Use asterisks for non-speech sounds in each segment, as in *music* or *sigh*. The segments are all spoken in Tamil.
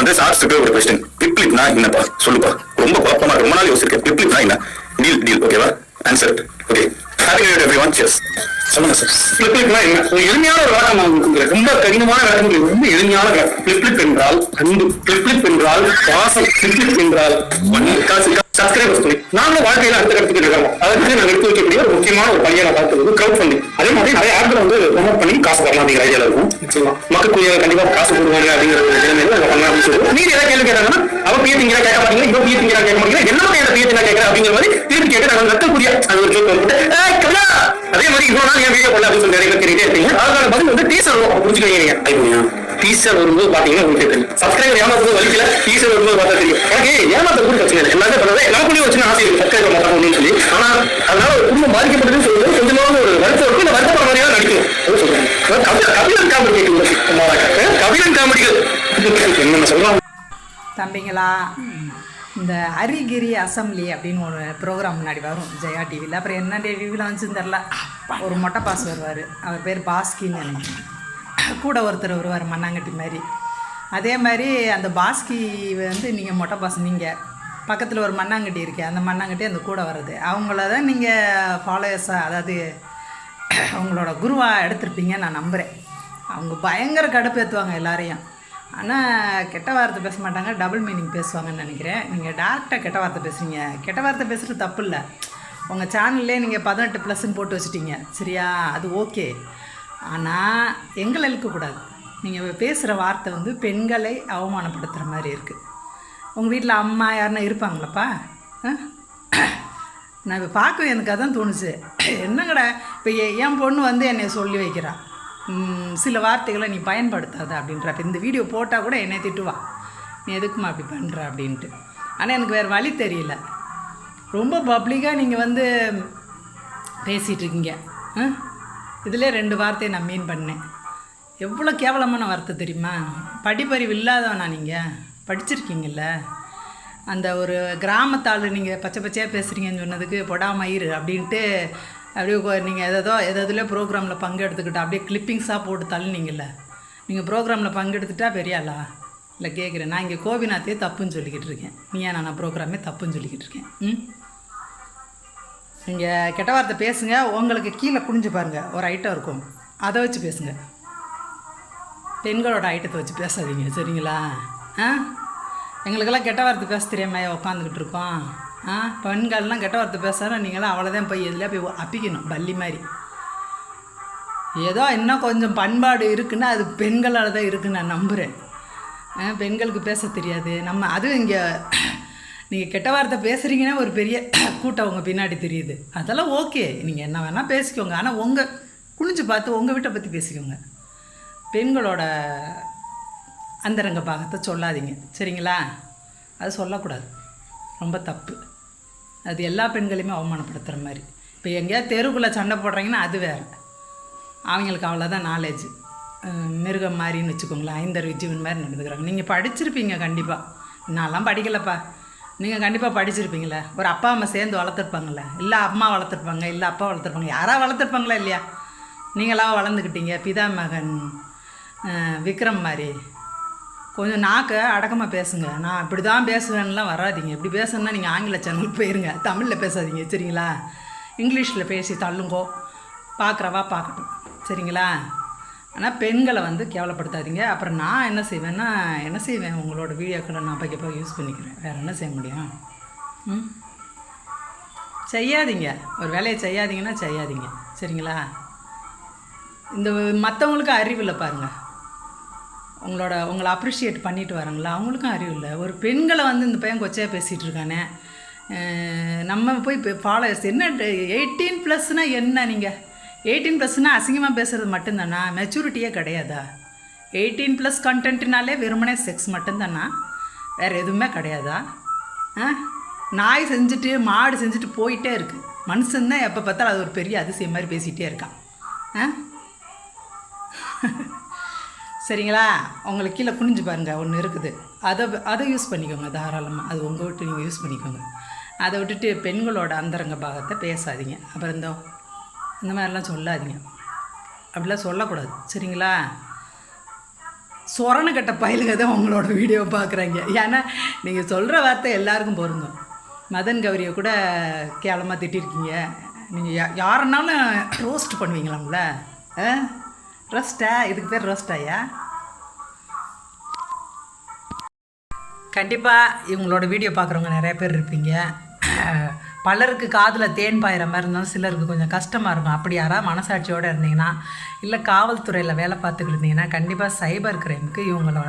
வந்து சார்ஸுக்கு ஒரு கொஸ்டின் பிப்ளிப்னா என்னப்பா? சொல்லுப்பா. ரொம்ப குழப்பமா ரொம்ப நாள் யோசிச்சிருக்கேன். பிப்ளிப்னா என்ன? டீல் டீல் ஓகேவா answer okay happy new everyone cheers. சொல்லுங்க சார் பிப்ளிப்னா என்ன? ஒரு எளிமையான ஒரு விளக்கம் நான் ரொம்ப கடினமான விளக்கம் இல்லை. ரொம்ப எளிமையான விளக்கம் பிப்ளிப் என்றால் அன்பு. பிப்ளிப் என்றால் பாசம். பிப்ளிப் என்றால் சப்ஸ்கிரைபர்ஸ் துணை நாங்களும் வாழ்க்கையில அடுத்த கட்டத்துக்கு இருக்கிறோம் அதுக்கு நாங்கள் எடுத்து வைக்கக்கூடிய ஒரு முக்கியமான ஒரு பணியை நான் பார்க்கிறது. கிரௌட் ஃபண்டிங் அதே மாதிரி நிறைய ஆப்ல வந்து ப்ரொமோட் பண்ணி காசு வரலாம் அப்படிங்கிற ஐடியால இருக்கும். நிச்சயமா. மக்களுக்கு கண்டிப்பா காசு கொடுவாங்க அப்படிங்கிற நிலைமையில நாங்கள் பண்ணலாம் அப்படின்னு சொல்லுவோம் நீங்க ஏதாவது கேள்வி கேட்டாங்கன்னா அவ பிய திங்கிறா கேட்க மாட்டீங்க இவ பிய திங்கிறா கேட்க மாட்டீங்க என்ன மாதிரி பிய திங்கா கேட்கற? அப்படிங்கிற மாதிரி திருப்பி கேட்டு நாங்கள் நடத்தக்கூடிய அது ஒரு ஜோக் வந்து! அதே மாதிரி இவ்வளவு நாள் என் வீடியோ போடல அப்படின்னு சொல்லி நிறைய பேர் கேட்டுட்டே இருப்பீங்க. அதுக்கான பதில் வந்து டீசர் புரிஞ்சுக்கிறீங்க நீங்க. ஐயா டீசர் வரும்போது பாத்தீங்கன்னா உங்களுக்கு தெரியும். சப்ஸ்கிரைபர் ஏமாத்துறது வலிக்கல டீசர் வரும்போது பார்த்தா தெரியும். எனக்கு ஏமாத்த கூட பிரச்சனை இல்லை. எல்லாமே பண்ணவே நமக்குள்ளேயே வச்சு ஆசை இருக்கு. சப்ஸ்கிரைபர் மாத்தணும் அப்படின்னு சொல்லி. ஆனா அதனால ஒரு குடும்பம் பாதிக்கப்படுதுன்னு சொல்லும்போது தம்பிங்களா இந்த ஹரிகிரி அசம்பிளி அப்படின்னு ஒரு ப்ரோக்ராம் முன்னாடி வரும் ஜெயா டிவியில் அப்புறம் என்ன டிவியில் வந்துச்சுன்னு தெரில ஒரு மொட்டை பாஸ் வருவார். அவர் பேர் பாஸ்கின்னு நினைக்கிறேன். கூட ஒருத்தர் வருவார் மண்ணாங்கட்டி மாதிரி. அதே மாதிரி அந்த பாஸ்கி வந்து நீங்கள் மொட்டை பாஸ் நீங்கள் பக்கத்தில் ஒரு மண்ணாங்கட்டி இருக்கு அந்த மண்ணாங்கட்டி அந்த கூட வர்றது. அவங்கள தான் நீங்கள் ஃபாலோயர்ஸாக அதாவது அவங்களோட குருவாக எடுத்திருப்பீங்க நான் நம்புகிறேன் அவங்க பயங்கர கடுப்பேற்றுவாங்க எல்லாரையும். ஆனால் கெட்ட வார்த்தை பேச மாட்டாங்க டபுள் மீனிங் பேசுவாங்கன்னு நினைக்கிறேன். நீங்கள் டேரெக்டாக கெட்ட வார்த்தை பேசுகிறீங்க கெட்ட வார்த்தை பேசுகிறது தப்பு இல்லை உங்கள் சேனல்லே நீங்கள் பதினெட்டு ப்ளஸ்ன்னு போட்டு வச்சுட்டீங்க. சரியா? அது ஓகே ஆனால் எங்களை இழுக்கக்கூடாது நீங்கள் பேசுகிற வார்த்தை வந்து பெண்களை அவமானப்படுத்துகிற மாதிரி இருக்குது உங்கள் வீட்டில் அம்மா யாருன்னா இருப்பாங்களப்பா? ஆ? நான் இப்போ பார்க்க எனக்கு அதான் தோணுச்சு. என்னங்கடா? இப்போ என் பொண்ணு வந்து என்னை சொல்லி வைக்கிறான் சில வார்த்தைகளை நீ பயன்படுத்தாத அப்படின்ற இப்போ இந்த வீடியோ போட்டால் கூட என்னை திட்டுவா. நீ எதுக்குமா அப்படி பண்ணுற அப்படின்ட்டு. ஆனால் எனக்கு வேறு வழி தெரியல. ரொம்ப பப்ளிக்காக நீங்கள் வந்து பேசிகிட்ருக்கீங்க இதில் ரெண்டு வார்த்தையை நான் மீன் பண்ணேன். எவ்வளோ கேவலமான வார்த்தை தெரியுமா? படிப்பறிவு இல்லாதவனா நீங்கள் படிச்சிருக்கீங்கல்ல? அந்த ஒரு கிராமத்தாள் நீங்கள் பச்சை பச்சையாக பேசுகிறீங்கன்னு சொன்னதுக்கு பொடாமயிறு அப்படின்ட்டு அப்படியே நீங்கள் எதோ எதுல ப்ரோக்ராமில் பங்கெடுத்துக்கிட்டா அப்படியே கிளிப்பிங்ஸாக போட்டு தள்ளுனீங்கல்ல. நீங்கள் ப்ரோக்ராமில் பங்கெடுத்துட்டா பெரியாளா இல்லை கேட்குறேன் நான் இங்கே கோபிநாத்தே தப்புன்னு சொல்லிக்கிட்டு இருக்கேன். நீ ஏன் நான் ப்ரோக்ராமே தப்புன்னு சொல்லிக்கிட்டு இருக்கேன்? ம்? நீங்கள் கெட்ட வார்த்தை பேசுங்க. உங்களுக்கு கீழே குனிஞ்சு பாருங்கள் ஒரு ஐட்டம் இருக்கும். அதை வச்சு பேசுங்க. பெண்களோட ஐட்டத்தை வச்சு பேசாதீங்க. சரிங்களா? ஆ? எங்களுக்கெல்லாம் கெட்ட வார்த்தை பேச தெரியாம உட்காந்துக்கிட்டு இருக்கோம். ஆ பெண்கள்லாம் கெட்ட வார்த்தை பேசுகிறா நீங்களாம் அவ்வளோதான் போய் எதுலையா போய் அப்பிக்கணும் பள்ளி மாதிரி. ஏதோ இன்னும் கொஞ்சம் பண்பாடு இருக்குன்னா அது பெண்களால் தான் இருக்குன்னு நான் நம்புகிறேன் ஆ, பெண்களுக்கு பேச தெரியாது. நம்ம அதுவும் இங்கே நீங்கள் கெட்ட வார்த்தை பேசுகிறீங்கன்னா ஒரு பெரிய கூட்டம் உங்கள் பின்னாடி தெரியுது. அதெல்லாம் ஓகே. நீங்கள் என்ன வேணால் பேசிக்கோங்க. ஆனால் உங்கள் குனிஞ்சு பார்த்து உங்கள் வீட்டை பற்றி பேசிக்கோங்க. பெண்களோட அந்தரங்க பாகத்தை சொல்லாதீங்க. சரிங்களா? அது சொல்லக்கூடாது. ரொம்ப தப்பு. அது எல்லா பெண்களையுமே அவமானப்படுத்துகிற மாதிரி. இப்போ எங்கேயாவது தெருவுக்குள்ளே சண்டை போடுறீங்கன்னா அது வேறு. அவங்களுக்கு அவ்வளோதான் நாலேஜ் மிருகம் மாதிரின்னு வச்சுக்கோங்களேன் ஐந்தறிவு ஜீவன் மாதிரி நடந்துக்கிறாங்க. நீங்கள் படிச்சிருப்பீங்க கண்டிப்பாக நான்லாம் படிக்கலப்பா. நீங்கள் கண்டிப்பாக படிச்சிருப்பீங்களே. ஒரு அப்பா அம்மா சேர்ந்து வளர்த்துருப்பாங்களே இல்லை அம்மா வளர்த்துருப்பாங்க இல்லை அப்பா வளர்த்துருப்பாங்க. யாராவது வளர்த்துருப்பாங்களா இல்லையா? நீங்களாக வளர்ந்துக்கிட்டீங்க? பிதா மகன் விக்ரம் மாதிரி. கொஞ்சம் நாக்கை அடக்கமாக பேசுங்க. நான் இப்படி தான் பேசுவேன்லாம் வராதீங்க. இப்படி பேசணுன்னா நீங்கள் ஆங்கில சேனலுக்கு போயிருங்க. தமிழில் பேசாதீங்க. சரிங்களா? இங்கிலீஷில் பேசி தள்ளுங்கோ. பார்க்குறவா பார்க்கட்டும் சரிங்களா? ஆனால் பெண்களை வந்து கேவலப்படுத்தாதீங்க. அப்புறம் நான் என்ன செய்வேன்னா என்ன செய்வேன்? உங்களோட வீடியோக்களை நான் பைக்க போய் யூஸ் பண்ணிக்கிறேன். வேறு என்ன செய்ய முடியும்? ம்? செய்யாதீங்க. ஒரு வேலையை செய்யாதீங்கன்னா செய்யாதீங்க. சரிங்களா? இந்த மற்றவங்களுக்கு அறிவு இல்லை பாருங்கள் உங்களோட உங்களை அப்ரிஷியேட் பண்ணிட்டு வராங்களா? அவங்களுக்கும் அறிவு இல்லை. ஒரு பெண்களை வந்து இந்த பையன் கொச்சையாக பேசிகிட்டு இருக்கானே. நம்ம போய் இப்போ ஃபாலோவர்ஸ் என்ன எயிட்டீன் ப்ளஸ்னால் என்ன நீங்கள் எயிட்டீன் ப்ளஸ்னால் அசிங்கமாக பேசுகிறது மட்டும்தானா? மெச்சூரிட்டியே கிடையாதா? எயிட்டீன் ப்ளஸ் கண்டென்ட்னாலே வெறுமனே செக்ஸ் மட்டும்தானா? வேறு எதுவுமே கிடையாதா? ஆ நாய் செஞ்சுட்டு மாடு செஞ்சுட்டு போயிட்டே இருக்குது மனுஷன்தான் எப்போ பார்த்தாலும் அது ஒரு பெரிய அதிசயம் மாதிரி பேசிகிட்டே இருக்கான். ஆ சரிங்களா? உங்களுக்கு கீழே குனிஞ்சு பாருங்கள் ஒன்று இருக்குது. அதை அதை யூஸ் பண்ணிக்கோங்க தாராளமாக அது உங்கள் விட்டு நீங்கள் யூஸ் பண்ணிக்கோங்க. அதை விட்டுட்டு பெண்களோட அந்தரங்க பாகத்தை பேசாதீங்க. அப்புறம் இந்த இந்த மாதிரிலாம் சொல்லாதீங்க. அப்படிலாம் சொல்லக்கூடாது. சரிங்களா? சொரண கட்ட பயலுங்க தான் உங்களோட வீடியோ பார்க்குறாங்க. ஏன்னா நீங்கள் சொல்கிற வார்த்தை எல்லாருக்கும் பொருந்தும். மதன் கௌரியை கூட கேவலமாக திட்டிருக்கீங்க. நீங்கள் யா யாருன்னாலும் ரோஸ்ட் பண்ணுவீங்களாம்ல ஆ? ரோஸ்டா இதுக்கு பேர் ரோஸ்டாயா கண்டிப்பாக இவங்களோட வீடியோ பார்க்குறவங்க நிறைய பேர் இருப்பீங்க. *clears throat* பலருக்கு காதில் தேன் பாயிற மாதிரி இருந்தாலும் சிலருக்கு கொஞ்சம் கஷ்டமாக இருக்கும். அப்படி யாராவது மனசாட்சியோடு இருந்தீங்கன்னா இல்லை காவல்துறையில் வேலை பார்த்துக்கிட்டு இருந்தீங்கன்னா கண்டிப்பாக சைபர் கிரைமுக்கு இவங்கள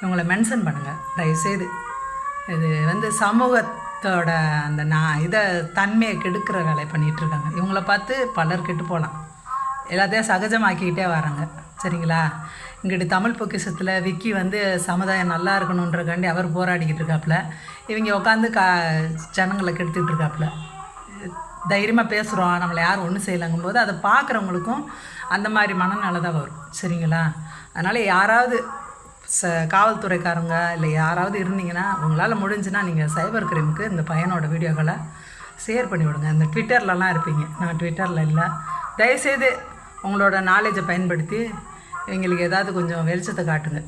இவங்கள மென்ஷன் பண்ணுங்கள் தயவுசெய்து. இது வந்து சமூகத்தோட அந்த நான் இதை தன்மையை கெடுக்கிற வேலையை பண்ணிகிட்ருக்காங்க இவங்கள பார்த்து பலர் கெட்டு போகலாம். எல்லாத்தையும் சகஜமாக்கிக்கிட்டே வராங்க. சரிங்களா? இங்கிட்டு தமிழ் பொக்கிஷத்தில் விக்கி வந்து சமுதாயம் நல்லா இருக்கணுன்றக்காண்டி அவர் போராடிக்கிட்டு இருக்காப்புல இவங்க உட்காந்து கா ஜனங்களை கெடுத்துக்கிட்டு இருக்காப்புல தைரியமாக பேசுகிறோம் நம்மளை யாரும் ஒன்றும் செய்யலாங்கும் போது அதை பார்க்குறவங்களுக்கும் அந்த மாதிரி மனநிலை தான் வரும். சரிங்களா? அதனால் யாராவது ச காவல்துறைக்காரங்க இல்லை யாராவது இருந்தீங்கன்னா உங்களால் முடிஞ்சுன்னா நீங்கள் சைபர் கிரைமுக்கு இந்த பையனோட வீடியோக்களை ஷேர் பண்ணி விடுங்க இந்த ட்விட்டர்லலாம் இருப்பீங்க. நான் ட்விட்டரில் இல்லை. தயவுசெய்து உங்களோட நாலேஜை பயன்படுத்தி எங்களுக்கு ஏதாவது கொஞ்சம் வெளிச்சத்தை காட்டுங்க.